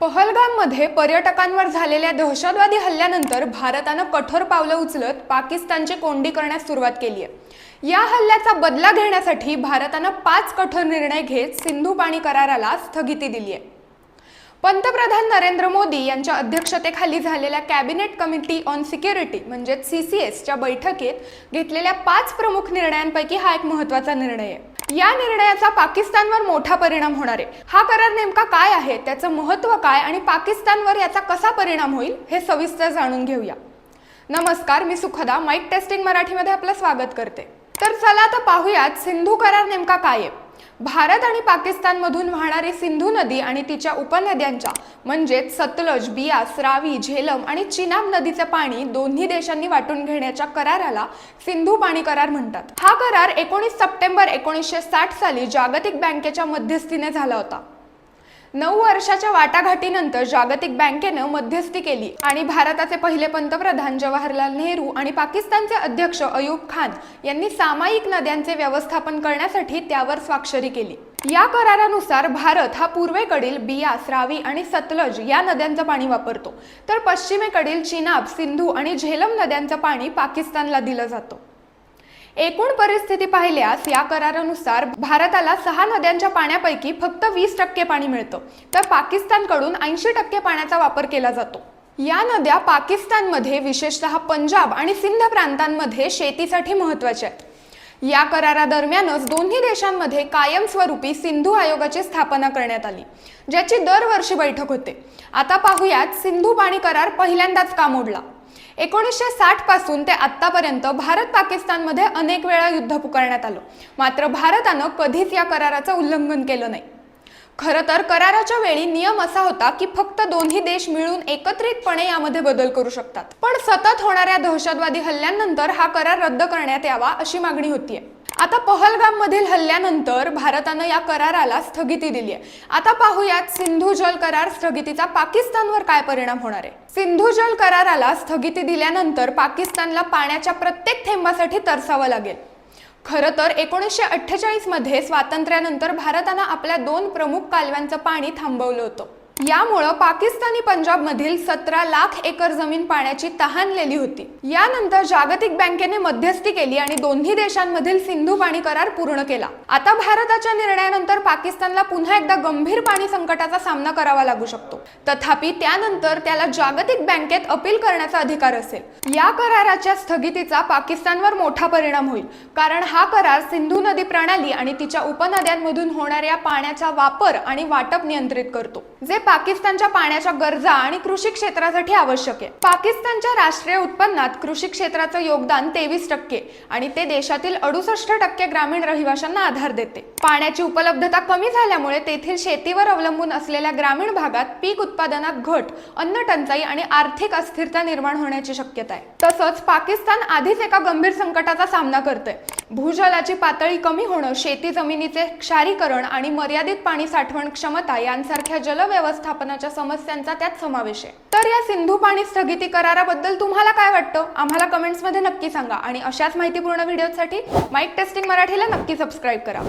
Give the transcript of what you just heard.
पहलगाममध्ये पर्यटकांवर झालेल्या दहशतवादी हल्ल्यानंतर भारतानं कठोर पावलं उचलत पाकिस्तानची कोंडी करण्यास सुरुवात केली आहे या हल्ल्याचा बदला घेण्यासाठी भारतानं पाच कठोर निर्णय घेत सिंधू पाणी कराराला स्थगिती दिली आहे पंतप्रधान नरेंद्र मोदी यांच्या अध्यक्षतेखाली झालेल्या कॅबिनेट कमिटी ऑन सिक्युरिटी म्हणजेच सी सी एसच्या बैठकीत घेतलेल्या पाच प्रमुख निर्णयांपैकी हा एक महत्त्वाचा निर्णय आहे. या निर्णयाचा पाकिस्तानवर मोठा परिणाम होणार आहे. हा करार नेमका काय आहे? त्याचं महत्त्व काय? आणि पाकिस्तानवर याचा कसा परिणाम होईल? हे सविस्तर जाणून घेऊया. नमस्कार मी सुखदा. माईक टेस्टिंग मराठीमध्ये आपलं स्वागत करते. तर चला आता पाहूयात सिंधू करार नेमका काय आहे. भारत आणि पाकिस्तानमधून वाहणारी सिंधू नदी आणि तिच्या उपनद्यांच्या म्हणजेच सतलज बियास रावी झेलम आणि चिनाब नदीचं पाणी दोन्ही देशांनी वाटून घेण्याच्या कराराला सिंधू पाणी करार म्हणतात. हा करार एकोणीस सप्टेंबर एकोणीसशे साठ साली जागतिक बँकेच्या मध्यस्थीने झाला होता. नऊ वर्षाच्या वाटाघाटीनंतर जागतिक बँकेनं मध्यस्थी केली आणि भारताचे पहिले पंतप्रधान जवाहरलाल नेहरू आणि पाकिस्तानचे अध्यक्ष अयूब खान यांनी सामायिक नद्यांचे व्यवस्थापन करण्यासाठी त्यावर स्वाक्षरी केली. या करारानुसार भारत हा पूर्वेकडील बियास रावी आणि सतलज या नद्यांचं पाणी वापरतो. तर पश्चिमेकडील चिनाब सिंधू आणि झेलम नद्यांचं पाणी पाकिस्तानला दिलं जातं. एकूण परिस्थिती पाहिल्यास या करारानुसार भारताला सहा नद्यांच्या पाण्यापैकी फक्त वीस टक्के पाणी मिळतं. तर पाकिस्तानकडून ऐंशी टक्के पाण्याचा वापर केला जातो. या नद्या पाकिस्तानमध्ये विशेषतः पंजाब आणि सिंध प्रांतांमध्ये शेतीसाठी महत्त्वाच्या आहेत. या करारादरम्यानच दोन्ही देशांमध्ये कायमस्वरूपी सिंधू आयोगाची स्थापना करण्यात आली ज्याची दरवर्षी बैठक होते. आता पाहूयात सिंधू पाणी करार पहिल्यांदाच का मोडला? एकोणीसशे साठपासून ते आत्तापर्यंत भारत पाकिस्तानमध्ये अनेक वेळा युद्ध पुकारण्यात आलं. मात्र भारतानं कधीच या कराराचं उल्लंघन केलं नाही. खरं तर कराराच्या वेळी नियम असा होता की फक्त दोन्ही देश मिळून एकत्रितपणे यामध्ये बदल करू शकतात. पण सतत होणाऱ्या दहशतवादी हल्ल्यांनंतर हा करार रद्द करण्यात यावा अशी मागणी होतीये. आता पहलगाममधील हल्ल्यानंतर भारतानं या कराराला स्थगिती दिली आहे आता पाहूयात सिंधू जल करार स्थगितीचा पाकिस्तानवर काय परिणाम होणार आहे? सिंधू जल कराराला स्थगिती दिल्यानंतर पाकिस्तानला पाण्याच्या प्रत्येक थेंबासाठी तरसावं लागेल. खरं तर एकोणीसशे अठ्ठेचाळीसमध्ये स्वातंत्र्यानंतर भारतानं आपल्या दोन प्रमुख कालव्यांचं पाणी थांबवलं होतं. यामुळं पाकिस्तानी पंजाबमधील सतरा लाख एकर जमीन पाण्याची तहानलेली होती. यानंतर जागतिक बँकेने मध्यस्थी केली आणि दोन्ही देशांमधील सिंधू पाणी करार पूर्ण केला. आता भारताच्या निर्णयानंतर पाकिस्तानला पुन्हा एकदा गंभीर पाणी संकटाचा सामना करावा लागू शकतो. तथापि त्यानंतर त्याला जागतिक बँकेत अपील करण्याचा अधिकार असेल. या कराराच्या स्थगितीचा पाकिस्तानवर मोठा परिणाम होईल. कारण हा करार सिंधू नदी प्रणाली आणि तिच्या उपनद्यांमधून होणाऱ्या पाण्याचा वापर आणि वाटप नियंत्रित करतो. जे पाकिस्तानच्या पाण्याच्या गरजा आणि कृषी क्षेत्रासाठी आवश्यक आहे. पाकिस्तानच्या राष्ट्रीय उत्पन्नात कृषी क्षेत्राचं योगदान तेवीस टक्के आणि ते देशातील अडुसष्ट टक्के ग्रामीण रहिवाशांना आधार देते. पाण्याची उपलब्धता कमी झाल्यामुळे तेथील शेतीवर अवलंबून असलेल्या ग्रामीण भागात पीक उत्पादनात घट अन्न टंचाई आणि आर्थिक अस्थिरता निर्माण होण्याची शक्यता आहे. तसंच पाकिस्तान आधीच एका गंभीर संकटाचा सामना करतोय. भूजलाची पातळी कमी होणं शेती जमिनीचे क्षारीकरण आणि मर्यादित पाणी साठवण क्षमता यांसारख्या जलव्यवस्थापनाच्या समस्यांचा त्यात समावेश आहे. तर या सिंधू पाणी स्थगिती कराराबद्दल तुम्हाला काय वाटतं? आम्हाला कमेंट्समध्ये नक्की सांगा आणि अशाच माहितीपूर्ण व्हिडिओसाठी माईक टेस्टिंग मराठीला नक्की सबस्क्राईब करा.